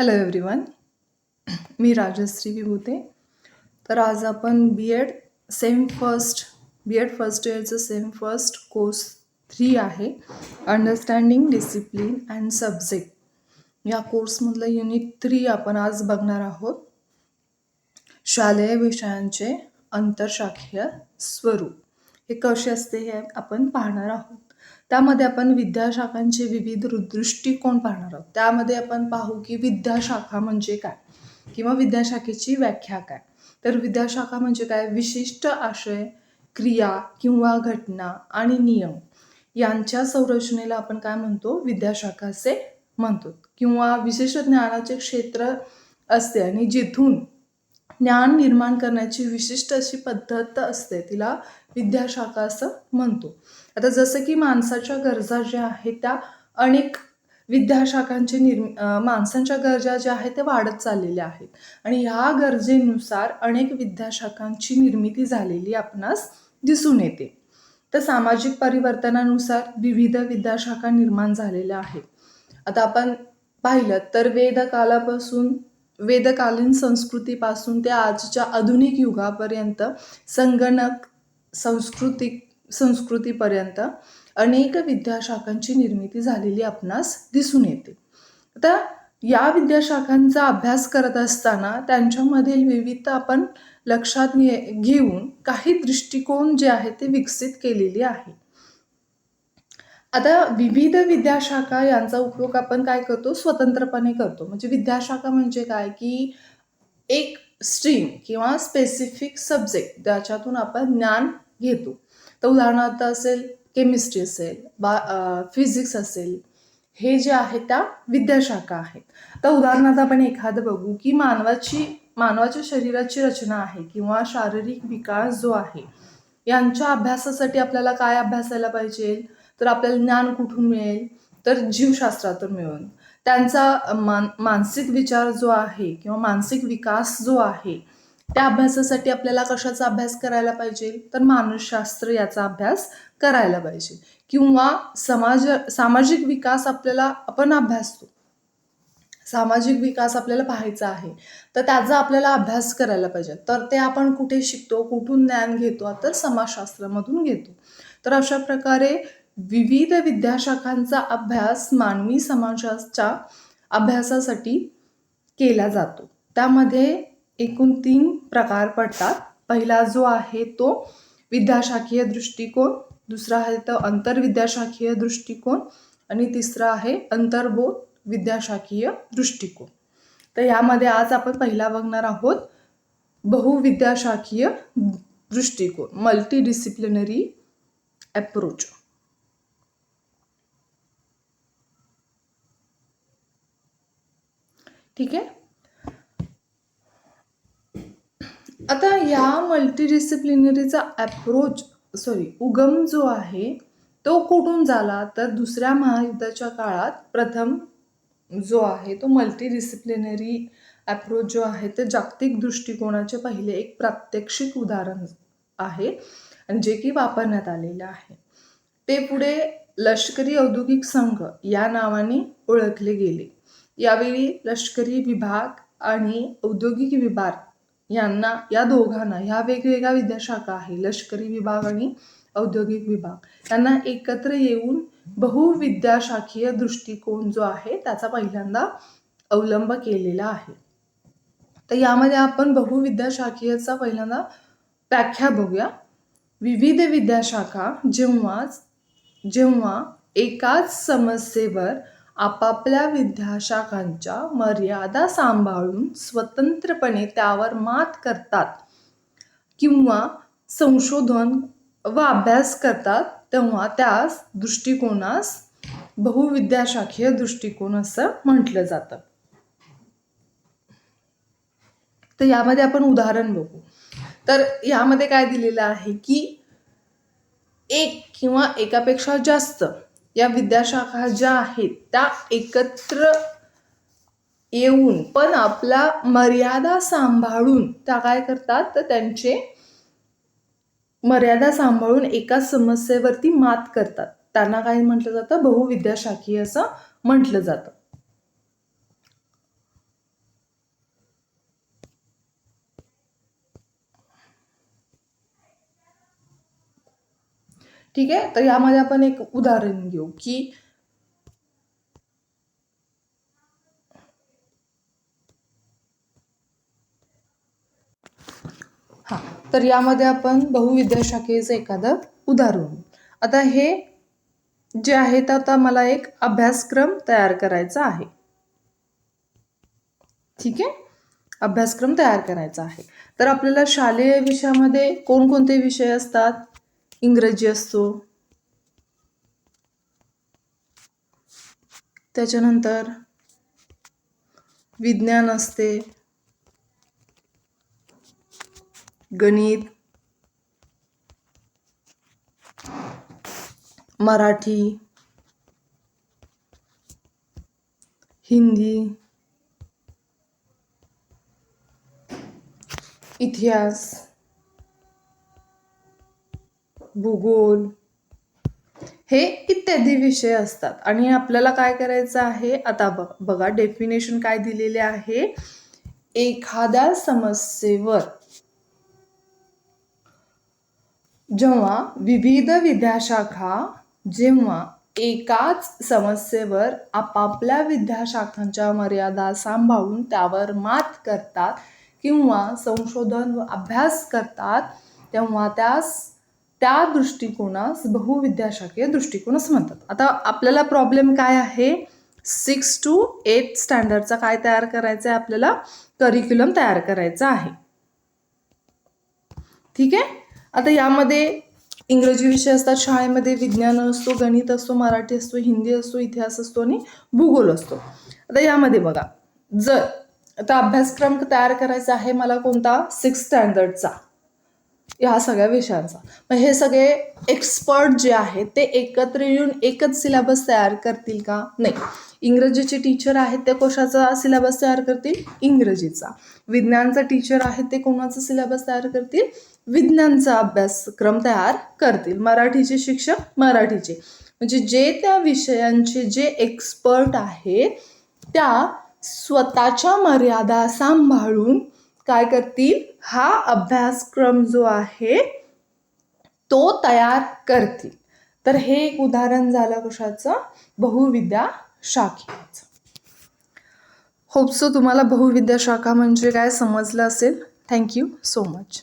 Hello everyone मी राजश्री विभूते. तर आज आपण B Ed sem first B Ed first इयरचं sem first course three आहे. अंडरस्टँडिंग डिसिप्लिन अँड सब्जेक्ट या कोर्समधलं युनिट थ्री आपण आज बघणार आहोत. शालेय विषयांचे आंतरशाखीय स्वरूप. हे कसे असते हे आपण पाहणार आहोत. त्यामध्ये आपण विद्याशाखांचे विविध दृष्टिकोन पाहणार आहोत. त्यामध्ये आपण पाहू की विद्याशाखा म्हणजे काय किंवा विद्याशाखेची व्याख्या काय? तर विद्याशाखा म्हणजे काय? विशिष्ट आशय क्रिया किंवा घटना आणि नियम यांच्या संरचनेला आपण काय म्हणतो? विद्याशाखा असे म्हणतो. किंवा विशिष्ट ज्ञानाचे क्षेत्र असते आणि जिथून ज्ञान निर्माण करण्याची विशिष्ट अशी पद्धत असते तिला विद्याशाखा असं म्हणतो. आता जसं की माणसाच्या गरजा ज्या आहेत त्या अनेक विद्याशाखांचे निर्मि माणसांच्या गरजा ज्या आहेत त्या वाढत चाललेल्या आहेत. आणि ह्या गरजेनुसार अनेक विद्याशाखांची निर्मिती झालेली आपणास दिसून येते. तर सामाजिक परिवर्तनानुसार विविध विद्याशाखा निर्माण झालेल्या आहेत. आता आपण पाहिलं तर वेदकालापासून वेदकालीन संस्कृतीपासून ते आजच्या आधुनिक युगापर्यंत संगणक सांस्कृतिक संस्कृतीपर्यंत अनेक विद्याशाखांची निर्मिती झालेली आपणास दिसून येते. आता या विद्याशाखांचा अभ्यास करत असताना त्यांच्यामधील विविधता आपण लक्षात घे घेऊन काही दृष्टिकोन जे आहे ते विकसित केलेले आहे. आता विविध विद्याशाखा यांचा उपयोग आपण काय करतो? स्वतंत्रपणे करतो. म्हणजे विद्याशाखा म्हणजे काय? की एक स्ट्रीम किंवा स्पेसिफिक सब्जेक्ट ज्याच्यातून आपण ज्ञान घेतो. तर उदाहरणार्थ असेल केमिस्ट्री असेल बा फिजिक्स असेल हे जे आहे त्या विद्याशाखा आहेत. तर उदाहरणार्थ आपण एखादं बघू की मानवाची मानवाच्या शरीराची रचना आहे किंवा शारीरिक विकास जो आहे यांच्या अभ्यासासाठी आपल्याला काय अभ्यासायला पाहिजे? तर आपल्याला ज्ञान कुठून मिळेल? तर जीवशास्त्रातून मिळून त्यांचा मान मानसिक विचार जो आहे किंवा मानसिक विकास जो आहे त्या अभ्यासासाठी आपल्याला कशाचा अभ्यास करायला पाहिजे? तर मानसशास्त्र याचा अभ्यास करायला पाहिजे. किंवा समाज सामाजिक विकास आपल्याला आपण अभ्यासतो. सामाजिक विकास आपल्याला पाहायचा आहे. तर त्याचा आपल्याला अभ्यास करायला पाहिजे. तर ते आपण कुठे शिकतो? कुठून ज्ञान घेतो? तर समाजशास्त्रामधून घेतो. तर अशा प्रकारे विविध विद्याशाखांचा अभ्यास मानवी समाजाच्या अभ्यासासाठी केला जातो. त्यामध्ये एकूण तीन प्रकार पडतात. पहिला जो आहे तो विद्याशाखीय दृष्टिकोन दुसरा आहे तो आंतरविद्याशाखीय दृष्टिकोन आणि तिसरा आहे अंतर्बोध विद्याशाखीय दृष्टिकोन. तर यामध्ये आज आपण पहिला बघणार आहोत बहुविद्याशाखीय दृष्टिकोन मल्टी डिसिप्लिनरी अप्रोच ठीक आहे? आता या मल्टीडिसिप्लिनरीचा ॲप्रोच सॉरी उगम जो आहे तो कुठून झाला? तर दुसऱ्या महायुद्धाच्या काळात प्रथम जो आहे तो मल्टीडिसिप्लिनरी ॲप्रोच जो आहे ते जागतिक दृष्टिकोनाचे पहिले एक प्रात्यक्षिक उदाहरण आहे आणि जे की वापरण्यात आलेलं आहे. ते पुढे लष्करी औद्योगिक संघ या नावाने ओळखले गेले. यावेळी लष्करी विभाग आणि औद्योगिक विभाग यांना या दोघांना ह्या वेगवेगळ्या विद्याशाखा आहे लष्करी विभाग आणि औद्योगिक विभाग यांना एकत्र येऊन बहुविद्याशाखीय दृष्टिकोन जो आहे त्याचा पहिल्यांदा अवलंब केलेला आहे. तर यामध्ये आपण बहुविद्याशाखीयचा पहिल्यांदा व्याख्या बघूया. विविध विद्याशाखा जेव्हा जेव्हा एकाच समस्येवर आपापल्या विद्याशाखांच्या मर्यादा सांभाळून स्वतंत्रपणे त्यावर मात करतात किंवा संशोधन व अभ्यास करतात तेव्हा त्यास दृष्टिकोनास बहुविद्याशाखीय दृष्टिकोन असं म्हटलं जातं. तर यामध्ये आपण उदाहरण बघू. तर यामध्ये काय दिलेलं आहे की एक किंवा एकापेक्षा जास्त या विद्याशाखा ज्या आहेत त्या एकत्र येऊन पण आपला मर्यादा सांभाळून त्या काय करतात? तर त्यांचे मर्यादा सांभाळून एका समस्येवरती मात करतात. त्यांना काय म्हटलं जातं? बहुविद्याशाखी असं म्हटलं जातं. ठीक आहे? तर यामध्ये आपण एक उदाहरण घेऊ की हां तर यामध्ये आपण बहुविद्याशाखेचं एखादं उदाहरण आता हे जे आहे तर आता मला एक अभ्यासक्रम तयार करायचा आहे. ठीक आहे? अभ्यासक्रम तयार करायचा आहे. तर आपल्याला शालेय विषयामध्ये कोणकोणते विषय असतात? इंग्रजी असतो. त्याच्यानंतर विज्ञान असते. गणित मराठी हिंदी इतिहास. भूगोल. हे इत्यादी विषय असतात. आणि आपल्याला काय करायचं आहे? आता बघ बघा डेफिनेशन काय दिलेले आहे? एखाद्या समस्येवर. जेव्हा विविध विद्याशाखा जेव्हा एकाच समस्येवर आपापल्या विद्याशाखांच्या मर्यादा सांभाळून त्यावर मात करतात किंवा संशोधन व अभ्यास करतात तेव्हा त्यास त्या दृष्टिकोनास बहुविद्याशाखीय दृष्टिकोन असं म्हणतात. आता आपल्याला प्रॉब्लेम काय आहे? सिक्स टू एट स्टँडर्डचा काय तयार करायचा आहे? आपल्याला करिक्युलम तयार करायचा आहे. ठीक आहे? आता यामध्ये इंग्रजी विषय असतात शाळेमध्ये विज्ञान असतो गणित असतो मराठी असतो हिंदी असतो इतिहास असतो आणि भूगोल असतो. आता यामध्ये बघा. जर आता अभ्यासक्रम तयार करायचा आहे मला कोणता? सिक्स स्टँडर्डचा ह्या सगळ्या विषयांचा. मग हे सगळे एक्सपर्ट जे आहेत ते एकत्र येऊन एकच सिलेबस तयार करतील का? नाही. इंग्रजीचे टीचर आहेत ते कशाचा सिलेबस तयार करतील? इंग्रजीचा. विज्ञानचा टीचर आहेत ते कोणाचा सिलेबस तयार करतील? विज्ञानचा अभ्यासक्रम तयार करतील. मराठीचे शिक्षक मराठीचे. म्हणजे जे त्या विषयांचे जे एक्सपर्ट आहे त्या स्वतःच्या मर्यादा सांभाळून काय करतील? हा अभ्यासक्रम जो आहे तो तयार करतील. तर हे एक उदाहरण झालं कशाचं बहुविद्या शाखेचं. होप सो तुम्हाला बहुविद्या शाखा म्हणजे काय समजलं असेल. Thank you so much